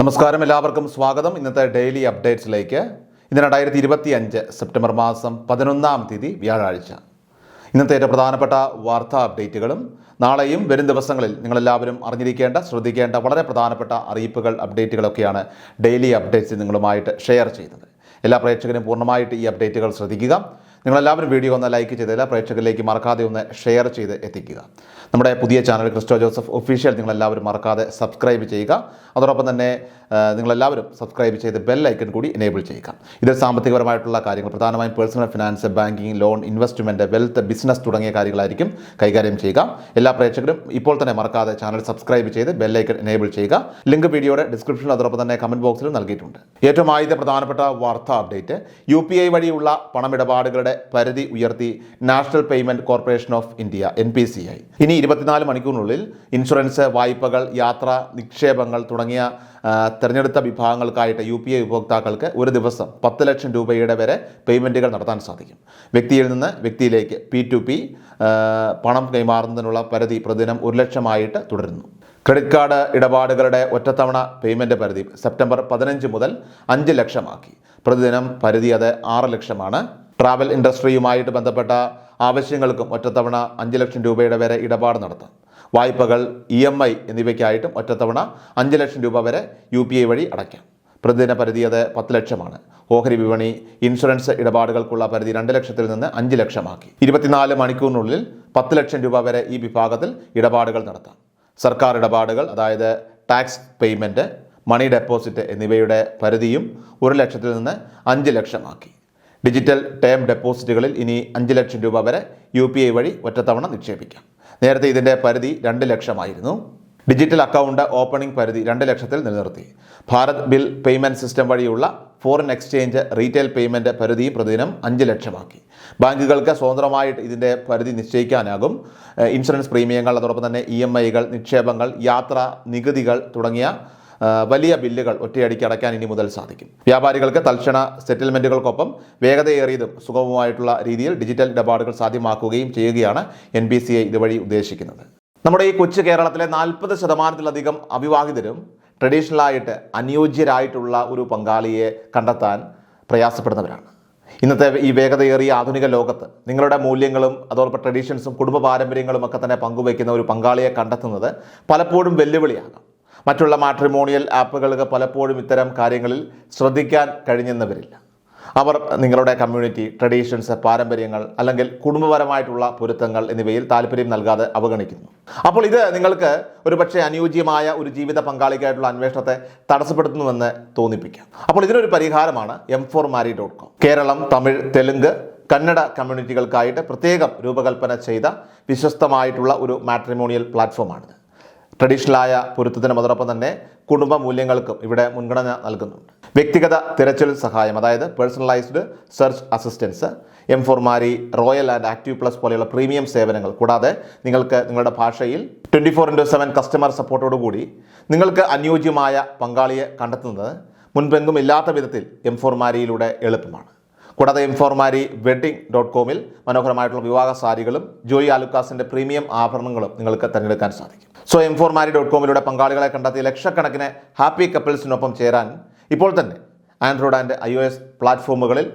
നമസ്കാരം എല്ലാവർക്കും സ്വാഗതം. ഇന്നത്തെ ഡെയിലി അപ്ഡേറ്റ്സിലേക്ക്. ഇന്ന് രണ്ടായിരത്തി ഇരുപത്തി അഞ്ച് സെപ്റ്റംബർ മാസം പതിനൊന്നാം തീയതി വ്യാഴാഴ്ച. ഇന്നത്തെ ഏറ്റവും പ്രധാനപ്പെട്ട വാർത്താ അപ്ഡേറ്റുകളും നാളെയും വരും ദിവസങ്ങളിൽ നിങ്ങളെല്ലാവരും അറിഞ്ഞിരിക്കേണ്ട ശ്രദ്ധിക്കേണ്ട വളരെ പ്രധാനപ്പെട്ട അറിയിപ്പുകൾ അപ്ഡേറ്റുകളൊക്കെയാണ് ഡെയിലി അപ്ഡേറ്റ്സ് നിങ്ങളുമായിട്ട് ഷെയർ ചെയ്യുന്നത്. എല്ലാ പ്രേക്ഷകരും പൂർണമായിട്ട് ഈ അപ്ഡേറ്റുകൾ ശ്രദ്ധിക്കുക. നിങ്ങളെല്ലാവരും വീഡിയോ ഒന്ന് ലൈക്ക് ചെയ്ത് എല്ലാ പ്രേക്ഷകരിലേക്ക് മറക്കാതെ ഒന്ന് ഷെയർ ചെയ്ത് എത്തിക്കുക. നമ്മുടെ പുതിയ ചാനൽ ക്രിസ്റ്റോ ജോസഫ് ഒഫീഷ്യൽ നിങ്ങളെല്ലാവരും മറക്കാതെ സബ്സ്ക്രൈബ് ചെയ്യുക. അതോടൊപ്പം തന്നെ നിങ്ങളെല്ലാവരും സബ്സ്ക്രൈബ് ചെയ്ത് ബെൽ ഐക്കൺ കൂടി എനേബിൾ ചെയ്യുക. ഇതിൽ സാമ്പത്തികപരമായിട്ടുള്ള കാര്യങ്ങൾ. പ്രധാനമായും personal finance banking loan investment wealth business തുടങ്ങിയ കാര്യങ്ങളായിരിക്കും കൈകാര്യം ചെയ്യുക. എല്ലാ പ്രേക്ഷകരും ഇപ്പോൾ തന്നെ മറക്കാതെ ചാനൽ സബ്സ്ക്രൈബ് ചെയ്ത് ബെൽ ഐക്കൺ എനേബിൾ ചെയ്യുക. ലിങ്ക് വീഡിയോയുടെ ഡിസ്ക്രിപ്ഷനിൽ അതോടൊപ്പം തന്നെ കമന്റ് ബോക്സിലും നൽകിയിട്ടുണ്ട്. ഏറ്റവും ആദ്യത്തെ പ്രധാനപ്പെട്ട വാർത്താ അപ്ഡേറ്റ് യു പി ഐ വഴിയുള്ള പണമിടപാടുകളുടെ പരിധി ഉയർത്തി national payment corporation of India N P C I. ഇനി ഇരുപത്തിനാല് മണിക്കൂറിനുള്ളിൽ ഇൻഷുറൻസ് വായ്പകൾ യാത്ര നിക്ഷേപങ്ങൾ തുടങ്ങിയ തിരഞ്ഞെടുത്ത വിഭാഗങ്ങൾക്കായിട്ട് യു പി ഐ ഉപഭോക്താക്കൾക്ക് ഒരു ദിവസം പത്ത് ലക്ഷം രൂപയുടെ വരെ പേയ്മെന്റുകൾ നടത്താൻ സാധിക്കും. വ്യക്തിയിൽ നിന്ന് വ്യക്തിയിലേക്ക് പി ടു പി പണം കൈമാറുന്നതിനുള്ള പരിധി പ്രതിദിനം ഒരു ലക്ഷമായിട്ട് തുടരുന്നു. ക്രെഡിറ്റ് കാർഡ് ഇടപാടുകളുടെ ഒറ്റത്തവണ പേയ്മെന്റ് പരിധി സെപ്റ്റംബർ പതിനഞ്ച് മുതൽ അഞ്ച് ലക്ഷമാക്കി. പ്രതിദിനം പരിധി അത് ആറ് ലക്ഷമാണ്. ട്രാവൽ ഇൻഡസ്ട്രിയുമായിട്ട് ബന്ധപ്പെട്ട ആവശ്യങ്ങൾക്കും ഒറ്റത്തവണ അഞ്ച് ലക്ഷം രൂപയുടെ വരെ ഇടപാട് നടത്താം. വായ്പകൾ ഇ എം ഐ എന്നിവയ്ക്കായിട്ടും ഒറ്റത്തവണ അഞ്ച് ലക്ഷം രൂപ വരെ യു പി ഐ വഴി അടയ്ക്കാം. പ്രതിദിന പരിധി അത് പത്ത് ലക്ഷമാണ്. ഓഹരി വിപണി ഇൻഷുറൻസ് ഇടപാടുകൾക്കുള്ള പരിധി രണ്ട് ലക്ഷത്തിൽ നിന്ന് അഞ്ച് ലക്ഷമാക്കി. ഇരുപത്തിനാല് മണിക്കൂറിനുള്ളിൽ പത്ത് ലക്ഷം രൂപ വരെ ഈ വിഭാഗത്തിൽ ഇടപാടുകൾ നടത്താം. സർക്കാർ ഇടപാടുകൾ അതായത് ടാക്സ് പേയ്മെന്റ് മണി ഡെപ്പോസിറ്റ് എന്നിവയുടെ പരിധിയും ഒരു ലക്ഷത്തിൽ നിന്ന് അഞ്ച് ലക്ഷമാക്കി. ഡിജിറ്റൽ ടേം ഡെപ്പോസിറ്റുകളിൽ ഇനി അഞ്ച് ലക്ഷം രൂപ വരെ യു പി ഐ വഴി ഒറ്റത്തവണ നിക്ഷേപിക്കാം. നേരത്തെ ഇതിന്റെ പരിധി രണ്ട് ലക്ഷമായിരുന്നു. ഡിജിറ്റൽ അക്കൗണ്ട് ഓപ്പണിംഗ് പരിധി രണ്ട് ലക്ഷത്തിൽ നിലനിർത്തി. ഭാരത് ബിൽ പേയ്മെന്റ് സിസ്റ്റം വഴിയുള്ള ഫോറിൻ എക്സ്ചേഞ്ച് റീറ്റെയിൽ പേയ്മെന്റ് പരിധിയും പ്രതിദിനം അഞ്ച് ലക്ഷമാക്കി. ബാങ്കുകൾക്ക് സ്വതന്ത്രമായിട്ട് ഇതിന്റെ പരിധി നിശ്ചയിക്കാനാകും. ഇൻഷുറൻസ് പ്രീമിയങ്ങൾ അതോടൊപ്പം തന്നെ ഇ എം ഐകൾ നിക്ഷേപങ്ങൾ യാത്ര നികുതികൾ തുടങ്ങിയ വലിയ ബില്ലുകൾ ഒറ്റയടിക്ക് അടയ്ക്കാൻ ഇനി മുതൽ സാധിക്കും. വ്യാപാരികൾക്ക് തൽക്ഷണ സെറ്റിൽമെന്റുകൾക്കൊപ്പം വേഗതയേറിയതും സുഗമമായിട്ടുള്ള രീതിയിൽ ഡിജിറ്റൽ ഇടപാടുകൾ സാധ്യമാക്കുകയും ചെയ്യുകയാണ് എൻ ബി സി ഐ ഇതുവഴി ഉദ്ദേശിക്കുന്നത്. നമ്മുടെ ഈ കൊച്ചു കേരളത്തിലെ നാൽപ്പത് ശതമാനത്തിലധികം അവിവാഹിതരും ട്രഡീഷണലായിട്ട് അനുയോജ്യരായിട്ടുള്ള ഒരു പങ്കാളിയെ കണ്ടെത്താൻ പ്രയാസപ്പെടുന്നവരാണ്. ഇന്നത്തെ ഈ വേഗതയേറിയ ആധുനിക ലോകത്ത് നിങ്ങളുടെ മൂല്യങ്ങളും അതോടൊപ്പം ട്രഡീഷൻസും കുടുംബ പാരമ്പര്യങ്ങളും ഒക്കെ തന്നെ പങ്കുവയ്ക്കുന്ന ഒരു പങ്കാളിയെ കണ്ടെത്തുന്നത് പലപ്പോഴും വെല്ലുവിളിയാകാം. മറ്റുള്ള മാട്രിമോണിയൽ ആപ്പുകൾക്ക് പലപ്പോഴും ഇത്തരം കാര്യങ്ങളിൽ ശ്രദ്ധിക്കാൻ കഴിഞ്ഞെന്നവരില്ല. അവർ നിങ്ങളുടെ കമ്മ്യൂണിറ്റി ട്രഡീഷൻസ് പാരമ്പര്യങ്ങൾ അല്ലെങ്കിൽ കുടുംബപരമായിട്ടുള്ള പൊരുത്തങ്ങൾ എന്നിവയിൽ താല്പര്യം നൽകാതെ അവഗണിക്കുന്നു. അപ്പോൾ ഇത് നിങ്ങൾക്ക് ഒരുപക്ഷെ അനുയോജ്യമായ ഒരു ജീവിത പങ്കാളിക്കായിട്ടുള്ള അന്വേഷണത്തെ തടസ്സപ്പെടുത്തുന്നുവെന്ന് തോന്നിപ്പിക്കാം. അപ്പോൾ ഇതിനൊരു പരിഹാരമാണ് M four marry dot com Keralam Tamil Telugu Kannada കമ്മ്യൂണിറ്റികൾക്കായിട്ട് പ്രത്യേകം രൂപകൽപ്പന ചെയ്ത വിശ്വസ്തമായിട്ടുള്ള ഒരു മാട്രിമോണിയൽ പ്ലാറ്റ്ഫോമാണിത്. ട്രഡീഷണലായ പൊരുത്തത്തിനും അതോടൊപ്പം തന്നെ കുടുംബ മൂല്യങ്ങൾക്കും ഇവിടെ മുൻഗണന നൽകുന്നുണ്ട്. വ്യക്തിഗത തിരച്ചിൽ സഹായം അതായത് personalised search assistance M four marry royal and active plus പോലെയുള്ള പ്രീമിയം സേവനങ്ങൾ. കൂടാതെ നിങ്ങൾക്ക് നിങ്ങളുടെ ഭാഷയിൽ twenty four into seven customer സപ്പോർട്ടോടുകൂടി നിങ്ങൾക്ക് അനുയോജ്യമായ പങ്കാളിയെ കണ്ടെത്തുന്നത് മുൻപെങ്കും ഇല്ലാത്ത വിധത്തിൽ എം ഫോർമാരിയിലൂടെ എളുപ്പമാണ്. കൂടാതെ ഇൻഫോർമാരി വെഡ്ഡിംഗ് ഡോട്ട് കോമിൽ മനോഹരമായിട്ടുള്ള വിവാഹ സാരികളും ജോയി ആലുക്കാസിന്റെ പ്രീമിയം ആഭരണങ്ങളും നിങ്ങൾക്ക് തിരഞ്ഞെടുക്കാൻ സാധിക്കും. സോ ഇൻഫോർമാരി ഡോട്ട് കോമിലൂടെ പങ്കാളികളെ കണ്ടെത്തി ലക്ഷക്കണക്കിന് ഹാപ്പി കപ്പിൾസിനൊപ്പം ചേരാൻ ഇപ്പോൾ തന്നെ Android and I O S പ്ലാറ്റ്ഫോമുകളിൽ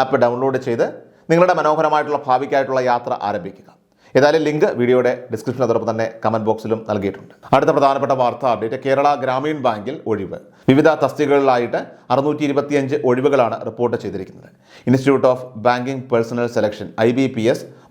ആപ്പ് ഡൗൺലോഡ് ചെയ്ത് നിങ്ങളുടെ മനോഹരമായിട്ടുള്ള ഭാവിക്കായിട്ടുള്ള യാത്ര ആരംഭിക്കുക. ഏതായാലും ലിങ്ക് വീഡിയോയുടെ ഡിസ്ക്രിപ്ഷൻ അതോടൊപ്പം തന്നെ കമന്റ് ബോക്സിലും നൽകിയിട്ടുണ്ട്. അടുത്ത പ്രധാനപ്പെട്ട വാർത്ത അപ്ഡേറ്റ് കേരള ഗ്രാമീൺ ബാങ്കിൽ ഒഴിവ്. വിവിധ തസ്തികകളിലായിട്ട് അറുന്നൂറ്റി ഇരുപത്തിയഞ്ച് ഒഴിവുകളാണ് റിപ്പോർട്ട് ചെയ്തിരിക്കുന്നത്. Institute of banking personnel selection I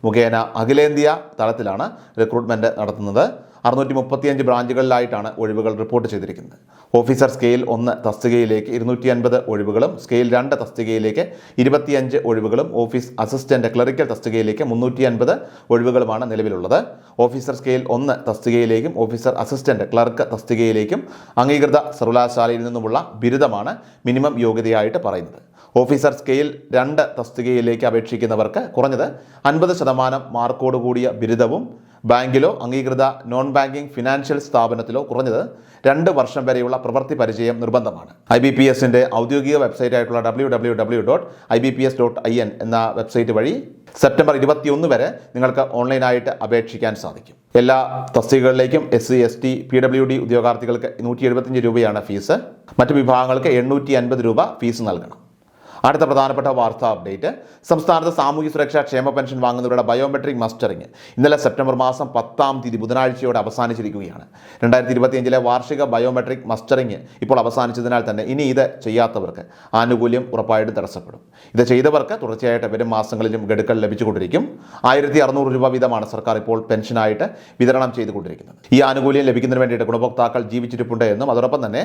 മുഖേന അഖിലേന്ത്യാ തലത്തിലാണ് റിക്രൂട്ട്മെന്റ് നടത്തുന്നത്. അറുന്നൂറ്റി മുപ്പത്തിയഞ്ച് ബ്രാഞ്ചുകളിലായിട്ടാണ് ഒഴിവുകൾ റിപ്പോർട്ട് ചെയ്തിരിക്കുന്നത്. ഓഫീസർ സ്കെയിൽ ഒന്ന് തസ്തികയിലേക്ക് ഇരുന്നൂറ്റി അൻപത് ഒഴിവുകളും സ്കെയിൽ രണ്ട് തസ്തികയിലേക്ക് ഇരുപത്തിയഞ്ച് ഒഴിവുകളും ഓഫീസ് അസിസ്റ്റന്റ് ക്ലറിക്കൽ തസ്തികയിലേക്ക് മുന്നൂറ്റി അൻപത് ഒഴിവുകളുമാണ് നിലവിലുള്ളത്. ഓഫീസർ സ്കെയിൽ ഒന്ന് തസ്തികയിലേക്കും ഓഫീസർ അസിസ്റ്റന്റ് ക്ലർക്ക് തസ്തികയിലേക്കും അംഗീകൃത സർവകലാശാലയിൽ നിന്നുമുള്ള ബിരുദമാണ് മിനിമം യോഗ്യതയായിട്ട് പറയുന്നത്. ഓഫീസർ സ്കെയിൽ രണ്ട് തസ്തികയിലേക്ക് അപേക്ഷിക്കുന്നവർക്ക് കുറഞ്ഞത് അൻപത് ശതമാനം മാർക്കോട് കൂടിയ ബിരുദവും ബാങ്കിലോ അംഗീകൃത നോൺ ബാങ്കിംഗ് ഫിനാൻഷ്യൽ സ്ഥാപനത്തിലോ കുറഞ്ഞത് രണ്ട് വർഷം വരെയുള്ള പ്രവൃത്തി പരിചയം നിർബന്ധമാണ്. ഐ ബി പി എസിന്റെ ഔദ്യോഗിക വെബ്സൈറ്റ് ആയിട്ടുള്ള W W W dot I B P S dot I N എന്ന വെബ്സൈറ്റ് വഴി സെപ്റ്റംബർ ഇരുപത്തിയൊന്ന് വരെ നിങ്ങൾക്ക് ഓൺലൈനായിട്ട് അപേക്ഷിക്കാൻ സാധിക്കും. എല്ലാ തസ്തികകളിലേക്കും S C S T P W D ഉദ്യോഗാർത്ഥികൾക്ക് നൂറ്റി എഴുപത്തഞ്ച് രൂപയാണ് ഫീസ്. മറ്റ് വിഭാഗങ്ങൾക്ക് എണ്ണൂറ്റി അൻപത് രൂപ ഫീസ് നൽകണം. അടുത്ത പ്രധാനപ്പെട്ട വാർത്താ അപ്ഡേറ്റ്. സംസ്ഥാനത്ത് സാമൂഹ്യ സുരക്ഷാ ക്ഷേമ പെൻഷൻ വാങ്ങുന്നവരുടെ ബയോമെട്രിക് മസ്റ്ററിംഗ് ഇന്നലെ സെപ്റ്റംബർ മാസം പത്താം തീയതി ബുധനാഴ്ചയോടെ അവസാനിച്ചിരിക്കുകയാണ്. രണ്ടായിരത്തി ഇരുപത്തിയഞ്ചിലെ വാർഷിക ബയോമെട്രിക് മസ്റ്ററിംഗ് ഇപ്പോൾ അവസാനിച്ചതിനാൽ തന്നെ ഇനി ഇത് ചെയ്യാത്തവർക്ക് ആനുകൂല്യം ഉറപ്പായിട്ടും തടസ്സപ്പെടും. ഇത് ചെയ്തവർക്ക് തുടർച്ചയായിട്ട് വരും മാസങ്ങളിലും ഗഡുക്കൾ ലഭിച്ചുകൊണ്ടിരിക്കും. ആയിരത്തി അറുന്നൂറ് രൂപ വീതമാണ് സർക്കാർ ഇപ്പോൾ പെൻഷനായിട്ട് വിതരണം ചെയ്തുകൊണ്ടിരിക്കുന്നത്. ഈ ആനുകൂല്യം ലഭിക്കുന്നതിന് വേണ്ടിയിട്ട് ഗുണഭോക്താക്കൾ ജീവിച്ചിരിപ്പുണ്ട് എന്നും അതോടൊപ്പം തന്നെ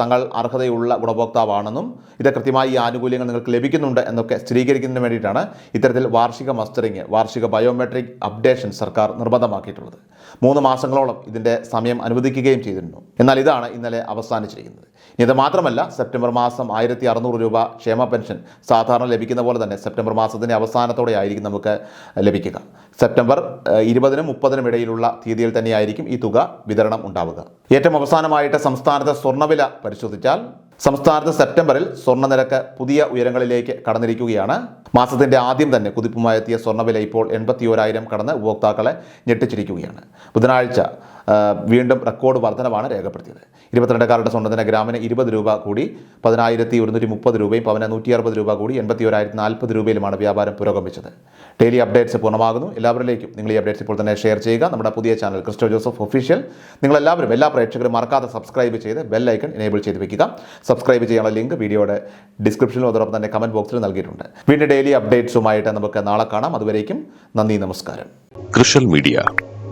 തങ്ങൾ അർഹതയുള്ള ഗുണഭോക്താവാണെന്നും ഇത് കൃത്യമായി ഈ ആനുകൂല്യങ്ങൾ നിങ്ങൾക്ക് ലഭിക്കുന്നുണ്ട് എന്നൊക്കെ സ്ഥിരീകരിക്കുന്നതിന് വേണ്ടിയിട്ടാണ് ഇത്തരത്തിൽ വാർഷിക മസ്റ്ററിങ് വാർഷിക ബയോമെട്രിക് അപ്ഡേഷൻ സർക്കാർ നിർബന്ധമാക്കിയിട്ടുള്ളത്. മൂന്ന് മാസങ്ങളോളം ഇതിന്റെ സമയം അനുവദിക്കുകയും ചെയ്തിരുന്നു. എന്നാൽ ഇതാണ് ഇന്നലെ അവസാനിച്ചിരിക്കുന്നത്. ഇത് മാത്രമല്ല സെപ്റ്റംബർ മാസം ആയിരത്തി അറുന്നൂറ് രൂപ ക്ഷേമ പെൻഷൻ സാധാരണ ലഭിക്കുന്ന പോലെ തന്നെ സെപ്റ്റംബർ മാസത്തിന്റെ അവസാനത്തോടെ ആയിരിക്കും നമുക്ക് ലഭിക്കുക. സെപ്റ്റംബർ ഇരുപതിനും മുപ്പതിനും ഇടയിലുള്ള തീയതിയിൽ തന്നെയായിരിക്കും ഈ തുക വിതരണം ഉണ്ടാവുക. ഏറ്റവും അവസാനമായിട്ട് സംസ്ഥാനത്തെ സ്വർണവില പരിശോധിച്ചാൽ സംസ്ഥാനത്ത് സെപ്റ്റംബറിൽ സ്വർണ നിരക്ക് പുതിയ ഉയരങ്ങളിലേക്ക് കടന്നിരിക്കുകയാണ്. മാസത്തിന്റെ ആദ്യം തന്നെ കുതിപ്പുമായെത്തിയ സ്വർണവില ഇപ്പോൾ എൺപത്തി ഓരായിരം കടന്ന് ഉപഭോക്താക്കളെ ഞെട്ടിച്ചിരിക്കുകയാണ്. ബുധനാഴ്ച വീണ്ടും റെക്കോർഡ് വർധനവാണ് രേഖപ്പെടുത്തിയത്. ഇരുപത്തിരണ്ടക്കാരുടെ സ്വർണത്തിന് ഗ്രാമിന് ഇരുപത് രൂപ കൂടി പതിനായിരത്തി ഒരുന്നൂറ്റി മുപ്പത് രൂപയും പവന് നൂറ്റി അറുപത് രൂപ കൂടി എൺപത്തി ഒരായിരത്തി നാൽപ്പത് രൂപയിലുമാണ് വ്യാപാരം പുരോഗമിച്ചത്. ഡെയിലി അപ്ഡേറ്റ്സ് പൂർണമാകുന്നു. എല്ലാവരിലേക്കും നിങ്ങൾ ഈ അപ്ഡേറ്റ്സ് ഇപ്പോൾ തന്നെ ഷെയർ ചെയ്യുക. നമ്മുടെ പുതിയ ചാനൽ ക്രിസ്റ്റോ ജോസഫ് ഒഫീഷ്യൽ നിങ്ങളെല്ലാവരും എല്ലാ പ്രേക്ഷകരും മറക്കാതെ സബ്സ്ക്രൈബ് ചെയ്ത് ബെൽ ഐക്കൺ എനേബിൾ ചെയ്ത് വെക്കുക. സബ്സ്ക്രൈബ് ചെയ്യാനുള്ള ലിങ്ക് വീഡിയോയുടെ ഡിസ്ക്രിപ്ഷനിലും അതോടൊപ്പം തന്നെ കമന്റ് ബോക്സിൽ നൽകിയിട്ടുണ്ട്. വീണ്ടും ഡെയിലി അപ്ഡേറ്റ്സുമായിട്ട് നമുക്ക് നാളെ കാണാം. അതുവരേക്കും നന്ദി നമസ്കാരം. കൃഷൽ മീഡിയ